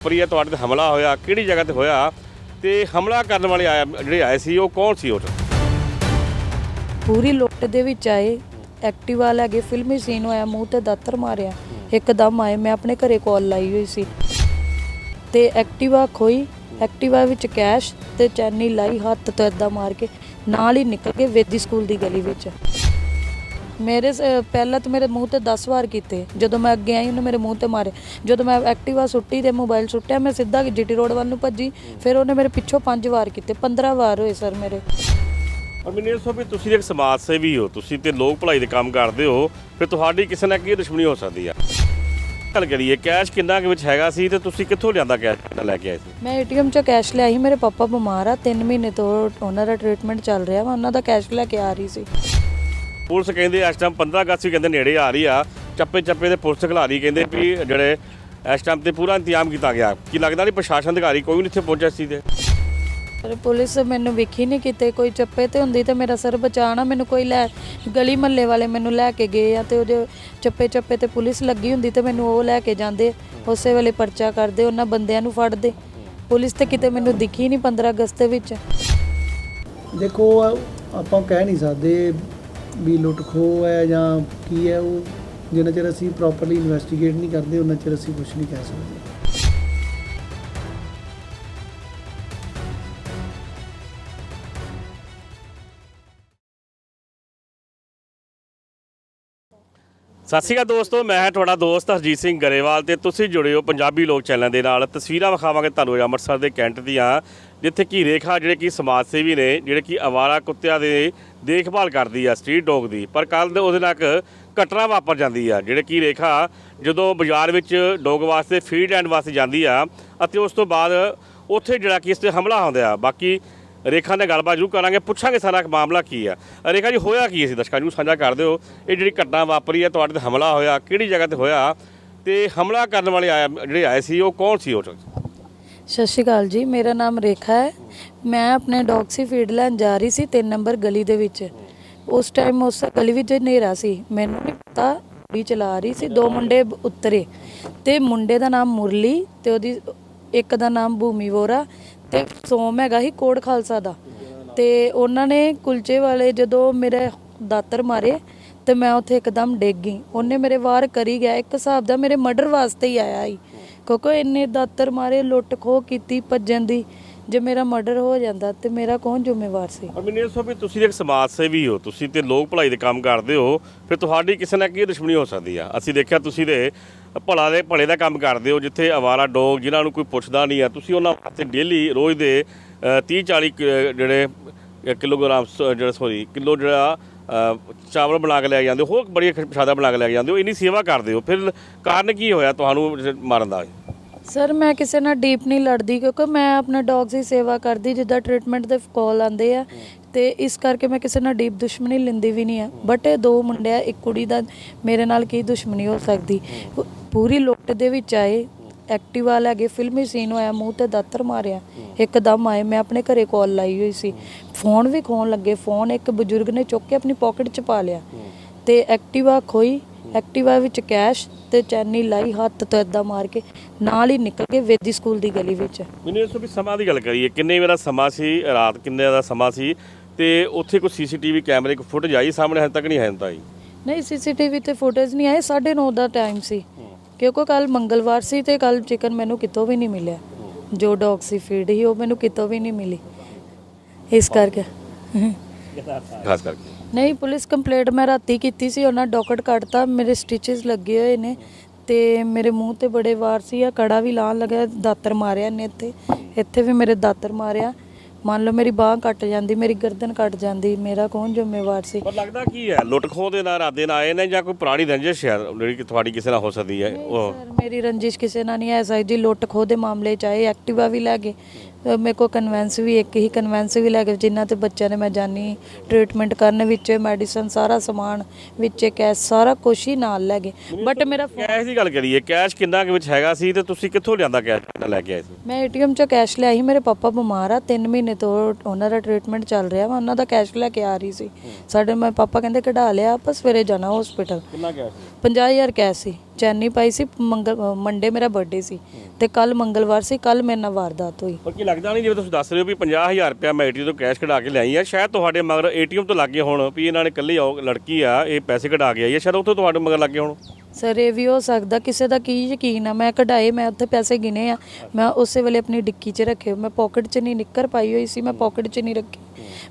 ਪ੍ਰਿਆ ਤੁਹਾਡੇ ਤੇ ਹਮਲਾ ਹੋਇਆ ਕਿਹੜੀ ਜਗ੍ਹਾ ਤੇ ਹੋਇਆ? ਤੇ ਹਮਲਾ ਕਰਨ ਵਾਲੇ ਆਏ ਜਿਹੜੇ ਆਏ ਸੀ ਉਹ ਕੌਣ ਸੀ ਉਹ? ਪੂਰੀ ਲੁੱਟ ਦੇ ਵਿੱਚ ਆਏ ਐਕਟਿਵਾ ਲੈ ਕੇ ਫਿਲਮੀ ਸੀਨ ਹੋਇਆ ਮੂੰਹ ਤੇ ਦਾਤਰ ਮਾਰਿਆ ਇੱਕਦਮ ਆਏ ਮੈਂ ਆਪਣੇ ਘਰੇ ਕਾਲ ਲਾਈ ਹੋਈ ਸੀ। ਤੇ ਐਕਟਿਵਾ ਖੋਈ ਐਕਟਿਵਾ ਵਿੱਚ ਕੈਸ਼ ਤੇ ਚੈਨੀ ਲਾਈ ਹੱਥ ਤੋਂ ਏਦਾਂ ਮਾਰ ਕੇ ਨਾਲ ਹੀ ਨਿਕਲ ਕੇ ਵੇਦੀ ਸਕੂਲ ਦੀ ਗਲੀ ਵਿੱਚ। ਮੇਰੇ ਸ- ਪਹਿਲਾਂ ਤਾਂ ਮੇਰੇ ਮੂੰਹ ਤੇ 10 ਵਾਰ ਕੀਤੇ। ਜਦੋਂ ਮੈਂ ਅੱਗੇ ਆਈ ਉਹਨੇ ਮੇਰੇ ਮੂੰਹ ਤੇ ਮਾਰੇ। ਜਦੋਂ ਮੈਂ ਐਕਟਿਵਾ ਸੁੱਟੀ ਤੇ ਮੋਬਾਈਲ ਸੁੱਟਿਆ ਮੈਂ ਸਿੱਧਾ ਜੀਟੀ ਰੋਡ ਵੱਲ ਨੂੰ ਭੱਜੀ। ਫਿਰ ਉਹਨੇ ਮੇਰੇ ਪਿੱਛੋਂ 5 ਵਾਰ ਕੀਤੇ 15 ਵਾਰ ਹੋਏ ਸਰ ਮੇਰੇ। ਪਰ ਮੈਨੂੰ ਇਹ ਦੱਸੋ ਵੀ ਤੁਸੀਂ ਇੱਕ ਸਮਾਜ ਸੇਵੀ ਹੋ ਤੁਸੀਂ ਤੇ ਲੋਕ ਭਲਾਈ ਦੇ ਕੰਮ ਕਰਦੇ ਹੋ ਫਿਰ ਤੁਹਾਡੀ ਕਿਸੇ ਨਾਲ ਕੀ ਦੁਸ਼ਮਣੀ ਹੋ ਸਕਦੀ ਆ। ਗੱਲ ਕਰੀਏ ਕੈਸ਼ ਕਿੰਨਾ ਕੁ ਵਿੱਚ ਹੈਗਾ ਸੀ ਤੇ ਤੁਸੀਂ ਕਿੱਥੋਂ ਲਿਆਂਦਾ ਕੈਸ਼ ਲੈ ਕੇ ਆਏ ਸੀ? ਮੈਂ ਏਟੀਐਮ ਚੋਂ ਕੈਸ਼ ਲਿਆ ਸੀ ਮੇਰੇ ਪਾਪਾ ਬਿਮਾਰ ਆ 3 ਮਹੀਨੇ ਤੋਂ ਉਹਨਾਂ ਦਾ ਟ੍ਰੀਟਮੈਂਟ ਚੱਲ ਰਿਹਾ ਵਾ ਉਹਨਾਂ ਦਾ ਕੈਸ਼ ਲੈ ਕੇ ਆ ਰਹੀ ਸੀ। ਪੁਲਿਸ ਕਹਿੰਦੇ ਇਸ ਟਾਈਮ 15 ਅਗਸਤ ਵੀ ਕਹਿੰਦੇ ਨੇੜੇ ਆ ਰਹੀ ਆ। ਚੱਪੇ ਚੱਪੇ ਤੇ ਪੁਲਿਸ ਖਿਲਾ ਰਹੀ ਕਹਿੰਦੇ ਵੀ ਜਿਹੜੇ ਇਸ ਟਾਈਮ ਤੇ ਪੂਰਾ ਇੰਤਜ਼ਾਮ ਕੀਤਾ ਗਿਆ। ਕੀ ਲੱਗਦਾ ਨਹੀਂ ਪ੍ਰਸ਼ਾਸਨ ਅਧਿਕਾਰੀ ਕੋਈ ਨਹੀਂ ਇੱਥੇ ਪਹੁੰਚਿਆ ਸੀ ਤੇ? ਪਰ ਪੁਲਿਸ ਮੈਨੂੰ ਵੇਖੀ ਨਹੀਂ ਕਿਤੇ ਕੋਈ ਚੱਪੇ ਤੇ ਹੁੰਦੀ ਤੇ ਮੇਰਾ ਸਰ ਬਚਾਣਾ ਮੈਨੂੰ ਕੋਈ ਲੈ ਗਲੀ ਮੱਲੇ ਵਾਲੇ ਮੈਨੂੰ ਲੈ ਕੇ ਗਏ ਆ ਤੇ ਉਹਦੇ ਚੱਪੇ ਚੱਪੇ ਤੇ ਪੁਲਿਸ ਲੱਗੀ ਹੁੰਦੀ ਤੇ ਮੈਨੂੰ ਉਹ ਲੈ ਕੇ ਜਾਂਦੇ ਉਸੇ ਵੇਲੇ ਪਰਚਾ ਕਰਦੇ ਉਹਨਾਂ ਬੰਦਿਆਂ ਨੂੰ ਫੜਦੇ। ਪੁਲਿਸ ਤੇ ਕਿਤੇ ਮੈਨੂੰ ਦਿਖੀ ਨਹੀਂ 15 ਅਗਸਤ ਦੇ ਵਿੱਚ। ਦੇਖੋ ਆਪਾਂ ਕਹਿ ਨਹੀਂ ਸਕਦੇ ਵੀ ਲੁੱਟ ਖੋਹ ਹੈ ਜਾਂ ਕੀ ਹੈ ਉਹ ਜਿੰਨਾ ਚਿਰ ਅਸੀਂ ਪ੍ਰੋਪਰਲੀ ਇਨਵੈਸਟੀਗੇਟ ਨਹੀਂ ਕਰਦੇ ਉਹਨਾਂ ਚਿਰ ਅਸੀਂ ਕੁਝ ਨਹੀਂ ਕਹਿ ਸਕਦੇ। ਸਤਿ ਸ਼੍ਰੀ ਅਕਾਲ ਦੋਸਤੋ, ਮੈਂ ਤੁਹਾਡਾ ਦੋਸਤ ਹਰਜੀਤ ਸਿੰਘ ਗਰੇਵਾਲ ਤੇ ਤੁਸੀਂ ਜੁੜੇ ਹੋ ਪੰਜਾਬੀ ਲੋਕ ਚੈਨਲ ਦੇ ਨਾਲ। ਤਸਵੀਰਾਂ ਵਿਖਾਵਾਂਗੇ ਤੁਹਾਨੂੰ ਅੰਮ੍ਰਿਤਸਰ ਦੇ ਕੈਂਟ ਦੀਆਂ। ਜਿੱਥੇ ਕਿ ਰੇਖਾ ਜਿਹੜੇ ਕਿ ਸਮਾਜ ਸੇਵੀ ਨੇ, ਜਿਹੜੇ ਕਿ ਅਵਾਰਾ ਕੁੱਤਿਆਂ ਦੇ ਦੇਖਭਾਲ ਕਰਦੀ ਆ ਸਟਰੀਟ ਡੌਗ ਦੀ, ਪਰ ਕੱਲ ਉਹਦੇ ਨਾਲ ਇੱਕ ਘਟਨਾ ਵਾਪਰ ਜਾਂਦੀ ਆ, ਜਿਹੜੇ ਕਿ ਰੇਖਾ ਜਦੋਂ ਬਾਜ਼ਾਰ ਵਿੱਚ ਡੌਗ ਵਾਸਤੇ ਫੀਡ ਐਂਡ ਵਾਸਤੇ ਜਾਂਦੀ ਆ, ਅਤੇ ਉਸ ਤੋਂ ਬਾਅਦ ਉੱਥੇ ਜਿਹੜਾ ਕਿ ਇਸ ਤੇ ਹਮਲਾ ਹੁੰਦਾ ਆ, ਬਾਕੀ ਰੇਖਾ ਨਾਲ ਗੱਲਬਾਤ ਜ਼ਰੂਰ ਕਰਾਂਗੇ, ਪੁੱਛਾਂਗੇ ਸਾਰਾ ਮਾਮਲਾ ਕੀ ਆ। ਰੇਖਾ ਜੀ, ਹੋਇਆ ਕੀ ਸੀ? ਦਰਸ਼ਕਾਂ ਨੂੰ ਸਾਂਝਾ ਕਰ ਦਿਓ, ਇਹ ਜਿਹੜੀ ਘਟਨਾ ਵਾਪਰੀ ਹੈ ਤੁਹਾਡੇ ਤੇ ਹਮਲਾ ਹੋਇਆ, ਕਿਹੜੀ ਜਗ੍ਹਾ ਤੇ ਹੋਇਆ, ਤੇ ਹਮਲਾ ਕਰਨ ਵਾਲੇ ਆਇਆ ਜਿਹੜੇ ਆਏ ਸੀ, ਉਹ ਕੌਣ ਸੀ ਉਹ? ਸਤਿ ਸ਼੍ਰੀ ਅਕਾਲ ਜੀ, ਮੇਰਾ ਨਾਮ ਰੇਖਾ ਹੈ। ਮੈਂ ਆਪਣੇ ਡੌਗਸੀ ਫੀਡ ਲੈਣ ਜਾ ਰਹੀ ਸੀ 3 ਨੰਬਰ ਗਲੀ ਦੇ ਵਿੱਚ। ਉਸ ਟਾਈਮ ਉਸ ਗਲੀ ਵਿੱਚ ਹਨੇਰਾ ਸੀ। ਮੈਨੂੰ ਨਹੀਂ ਪਤਾ ਵੀ ਚਲਾ ਰਹੀ ਸੀ, ਦੋ ਮੁੰਡੇ ਬ- ਉਤਰੇ। ਤੇ ਮੁੰਡੇ ਦਾ ਨਾਮ ਮੁਰਲੀ ਤੇ ਉਹਦੀ ਇੱਕ ਦਾ ਨਾਮ ਭੂਮੀ ਵੋਰਾ ਤੇ ਸੋਮ ਹੈਗਾ ਸੀ ਕੋੜ ਖਾਲਸਾ ਦਾ। ਤੇ ਉਹਨਾਂ ਨੇ ਕੁਲਚੇ ਵਾਲੇ ਜਦੋਂ ਮੇਰੇ ਦਾਤਰ ਮਾਰੇ ਤੇ ਮੈਂ ਉੱਥੇ ਇੱਕਦਮ ਡਿੱਗ ਗਈ। ਉਹਨੇ ਮੇਰੇ ਵਾਰ ਕਰੀ ਗਿਆ, ਇੱਕ ਹਿਸਾਬ ਦਾ ਮੇਰੇ ਮਰਡਰ ਵਾਸਤੇ ਹੀ ਆਇਆ ਸੀ। ਕਿਉਂਕਿ ਇੰਨੇ ਦਾਤਰ ਮਾਰੇ, ਲੁੱਟ ਖੋਹ ਕੀਤੀ ਭੱਜਣ ਦੀ, ਜੇ ਮੇਰਾ ਮਰਡਰ ਹੋ ਜਾਂਦਾ ਤੇ ਮੇਰਾ ਕੌਣ ਜ਼ਿੰਮੇਵਾਰ ਸੀ? ਪਰ ਮੈਨੂੰ ਇਹ ਦੱਸੋ ਵੀ ਤੁਸੀਂ ਇੱਕ ਸਮਾਜ ਸੇਵੀ ਹੋ, ਤੁਸੀਂ ਤੇ ਲੋਕ ਭਲਾਈ ਦੇ ਕੰਮ ਕਰਦੇ ਹੋ, ਫਿਰ ਤੁਹਾਡੀ ਕਿਸੇ ਨਾਲ ਕੀ ਦੁਸ਼ਮਣੀ ਹੋ ਸਕਦੀ ਆ। ਅਸੀਂ ਦੇਖਿਆ ਤੁਸੀਂ ਦੇ ਭਲਾ ਦੇ ਭਲੇ ਦਾ ਕੰਮ ਕਰਦੇ ਹੋ, ਜਿੱਥੇ ਅਵਾਰਾ ਡੋਗ ਜਿਨ੍ਹਾਂ ਨੂੰ ਕੋਈ ਪੁੱਛਦਾ ਨਹੀਂ ਆ, ਤੁਸੀਂ ਉਹਨਾਂ ਵਾਸਤੇ ਡੇਲੀ ਰੋਜ਼ ਦੇ 30 40 ਜਿਹੜੇ ਕਿਲੋਗ੍ਰਾਮ ਜਿਹੜਾ ਸੋਰੀ ਕਿਲੋ ਜਿਹੜਾ ਚਾਵਲ ਬਣਾ ਕੇ ਲੈ ਜਾਂਦੇ ਹੋ, ਹੋਰ ਬੜੀ ਪ੍ਰਸ਼ਾਦਾ ਬਣਾ ਕੇ ਲੈ ਜਾਂਦੇ ਹੋ, ਇੰਨੀ ਸੇਵਾ ਕਰਦੇ ਹੋ, ਫਿਰ ਕਾਰਨ ਕੀ ਹੋਇਆ ਤੁਹਾਨੂੰ ਮਾਰਨ ਦਾ? ਸਰ, ਮੈਂ ਕਿਸੇ ਨਾਲ ਡੀਪ ਨਹੀਂ ਲੜਦੀ, ਕਿਉਂਕਿ ਮੈਂ ਆਪਣੇ ਡੌਗਸ ਦੀ ਸੇਵਾ ਕਰਦੀ, ਜਿੱਦਾਂ ਟ੍ਰੀਟਮੈਂਟ ਦੇ ਕਾਲ ਆਉਂਦੇ ਆ, ਤੇ ਇਸ ਕਰਕੇ ਮੈਂ ਕਿਸੇ ਨਾਲ ਡੀਪ ਦੁਸ਼ਮਣੀ ਲੈਂਦੀ ਵੀ ਨਹੀਂ ਆ। ਬਟ ਇਹ ਦੋ ਮੁੰਡੇ ਆ, ਇੱਕ ਕੁੜੀ ਦਾ ਮੇਰੇ ਨਾਲ ਕੀ ਦੁਸ਼ਮਣੀ ਹੋ ਸਕਦੀ? ਪੂਰੀ ਲੁੱਟ ਦੇ ਵਿੱਚ ਆਏ ਐਕਟਿਵਾ ਲੈ ਕੇ ਫਿਲਮੀ ਸੀਨ ਹੋਇਆ ਮੂੰਹ ਤੇ ਦਾਤਰ ਮਾਰਿਆ ਇੱਕਦਮ ਆਏ ਮੈਂ ਆਪਣੇ ਘਰੇ ਕਾਲ ਲਾਈ ਹੋਈ ਸੀ। ਫੋਨ ਵੀ ਖੋਣ ਲੱਗੇ ਫੋਨ ਇੱਕ ਬਜ਼ੁਰਗ ਨੇ ਚੁੱਕ ਕੇ ਆਪਣੀ ਪਾਕਟ 'ਚ ਪਾ ਲਿਆ ਤੇ ਐਕਟਿਵਾ ਖੋਈ ਐਕਟਿਵਾ ਵਿੱਚ ਕੈਸ਼ ਤੇ ਚੈਨੀ ਲਾਈ ਹੱਥ ਤੋਂ ਏਦਾਂ ਮਾਰ ਕੇ ਨਾਲ ਹੀ ਨਿਕਲ ਕੇ ਵੇਦੀ ਸਕੂਲ ਦੀ ਗਲੀ ਵਿੱਚ। ਮੈਨੂੰ ਇਸ ਤੋਂ ਵੀ ਸਮਾਂ ਦੀ ਗੱਲ ਕਰੀਏ ਕਿੰਨੇ ਵੇਲਾ ਸਮਾਂ ਸੀ ਰਾਤ ਕਿੰਨੇ ਦਾ ਸਮਾਂ ਸੀ ਤੇ ਉੱਥੇ ਕੋਈ ਸੀਸੀਟੀਵੀ ਕੈਮਰੇ ਕੋ ਫੁਟੇਜ ਆਈ ਸਾਹਮਣੇ? ਹਜੇ ਤੱਕ ਨਹੀਂ ਹੈ ਤਾਂ ਜੀ। ਨਹੀਂ ਸੀਸੀਟੀਵੀ ਤੇ ਫੁਟੇਜ ਨਹੀਂ ਆਏ 9:30 ਦਾ ਟਾਈਮ ਸੀ। ਕਿਉਂਕਿ ਕੱਲ ਮੰਗਲਵਾਰ ਸੀ ਤੇ ਕੱਲ ਚਿਕਨ ਮੈਨੂੰ ਕਿਤੋਂ ਵੀ ਨਹੀਂ ਮਿਲਿਆ। ਜੋ ਡੌਗ ਸੀ ਫੀਡ ਹੀ ਉਹ ਮੈਨੂੰ ਕਿਤੋਂ ਵੀ ਨਹੀਂ ਮਿਲੀ। ਇਸ ਕਰਕੇ। ਖਾਸ ਕਰਕੇ। ਨਹੀਂ ਪੁਲਿਸ ਕੰਪਲੇਂਟ ਮੈਂ ਰਾਤੀ ਕੀਤੀ ਸੀ ਉਹਨਾਂ ਡਾਕਟ ਕੱਟਤਾ ਮੇਰੇ ਸਟਿਚਸ ਲੱਗੇ ਹੋਏ ਨੇ ਤੇ ਮੇਰੇ ਮੂੰਹ ਤੇ ਬੜੇ ਵਾਰ ਸੀ ਆ ਕੜਾ ਵੀ ਲਾਣ ਲੱਗਾ ਦਾਤਰ ਮਾਰਿਆ ਨੇ ਇੱਥੇ। ਇੱਥੇ ਵੀ ਮੇਰੇ ਦਾਤਰ ਮਾਰਿਆ। ਮੰਨ ਲਓ ਮੇਰੀ ਬਾਹ ਕੱਟ ਜਾਂਦੀ ਮੇਰੀ ਗਰਦਨ ਕੱਟ ਜਾਂਦੀ ਮੇਰਾ ਕੌਣ ਜ਼ਿੰਮੇਵਾਰ ਸੀ? ਪਰ ਲੱਗਦਾ ਕੀ ਹੈ ਲੁੱਟ ਖੋਹ ਦੇ ਨਾਲ ਇਰਾਦੇ ਨਾਲ ਆਏ ਨੇ ਜਾਂ ਕੋਈ ਪੁਰਾਣੀ ਰੰਜਿਸ਼ ਹੈ ਜਿਹੜੀ ਕਿ ਤੁਹਾਡੀ ਕਿਸੇ ਨਾਲ ਹੋ ਸਕਦੀ ਹੈ ਉਹ? ਸਰ ਮੇਰੀ ਰੰਜਿਸ਼ ਕਿਸੇ ਨਾਲ ਨਹੀਂ ਹੈ ਸਾਈ ਜੀ ਲੁੱਟ ਖੋਹ ਦੇ ਮਾਮਲੇ ਚ ਆਏ ਐਕਟਿਵਾ ਵੀ ਲੈ ਗਏ। ਮੇਰੇ ਕੋ ਕਨਵੈਂਸ ਵੀ ਇੱਕ ਹੀ ਕਨਵੈਂਸ ਵੀ ਲੈ ਗਏ ਜਿਨ੍ਹਾਂ ਤੇ ਬੱਚਿਆਂ ਨੇ ਮੈਂ ਜਾਨੀ ਟ੍ਰੀਟਮੈਂਟ ਕਰਨ ਵਿੱਚ ਮੈਡੀਸਨ ਸਾਰਾ ਸਮਾਨ ਵਿੱਚ ਕੈਸ਼ ਸਾਰਾ ਕੁਝ ਹੀ ਨਾਲ ਲੈ ਗਏ। ਬਟ ਮੇਰਾ ਕੈਸ਼ ਦੀ ਗੱਲ ਕਰੀਏ ਕੈਸ਼ ਕਿੰਨਾ ਕੁ ਵਿੱਚ ਹੈਗਾ ਸੀ ਤੇ ਤੁਸੀਂ ਕਿੱਥੋਂ ਲਿਆਂਦਾ ਕੈਸ਼ ਲੈ ਕੇ ਆਏ ਸੀ? ਮੈਂ ਏਟੀਐਮ ਚੋਂ ਕੈਸ਼ ਲਿਆ ਸੀ ਮੇਰੇ ਪਾਪਾ ਬਿਮਾਰ ਆ 3 ਮਹੀਨੇ ਤੋਂ ਉਹਨਾਂ ਦਾ ਟ੍ਰੀਟਮੈਂਟ ਚੱਲ ਰਿਹਾ ਵਾ ਉਹਨਾਂ ਦਾ ਕੈਸ਼ ਲੈ ਕੇ ਆ ਰਹੀ ਸੀ। ਸਾਡੇ ਮੇਰੇ ਪਾਪਾ ਕਹਿੰਦੇ ਕਢਾ ਲਿਆ ਆਪਾਂ ਸਵੇਰੇ ਜਾਣਾ ਹਸਪੀਟਲ ਕਿੰਨਾ ਕੈਸ਼ ਸੀ? 50000 ਕੈਸ਼ ਸੀ। ਚੈਨੀ ਪਾਈ ਸੀ, ਮੰਗਲ, ਮੰਡੇ ਮੇਰਾ ਬਰਥਡੇ ਸੀ ਤੇ ਕੱਲ ਮੰਗਲਵਾਰ ਸੀ ਕੱਲ ਮੇਰੇ ਨਾਲ ਵਾਰਦਾਤ ਹੋਈ। ਪਰ ਕੀ ਲੱਗਦਾ ਨਹੀਂ, ਜਿਵੇਂ ਤੁਸੀਂ ਦੱਸ ਰਹੇ ਹੋ ਵੀ 50000 ਰੁਪਇਆ ਮੈਂ ਏਟੀਐਮ ਤੋਂ ਕੈਸ਼ ਕਢਾ ਕੇ ਲਿਆਈ ਆ, ਸ਼ਾਇਦ ਤੁਹਾਡੇ ਮਗਰ ਏਟੀਐਮ ਤੋਂ ਲੱਗੇ ਹੋਣ ਵੀ ਇਹਨਾਂ ਨੇ ਇਕੱਲੀ ਆਓ ਲੜਕੀ ਆ, ਇਹ ਪੈਸੇ ਕਢਾ ਕੇ ਆਈ ਆ, ਸ਼ਾਇਦ ਉੱਥੋਂ ਤੁਹਾਡੇ ਮਗਰ ਲੱਗੇ ਹੋਣ। ਸਰ, ਇਹ ਵੀ ਹੋ ਸਕਦਾ, ਕਿਸੇ ਦਾ ਕੀ ਯਕੀਨ ਆ? ਮੈਂ ਕਢਾਏ, ਮੈਂ ਉੱਥੇ ਪੈਸੇ ਗਿਣੇ ਆ। ਮੈਂ ਉਸੇ ਵੇਲੇ ਆਪਣੀ ਡਿੱਕੀ 'ਚ ਰੱਖੇ। ਮੈਂ ਪਾਕਟ 'ਚ ਨਹੀਂ, ਨਿੱਕਰ ਪਾਈ ਹੋਈ ਸੀ, ਮੈਂ ਪਾਕਟ 'ਚ ਨਹੀਂ ਰੱਖੀ।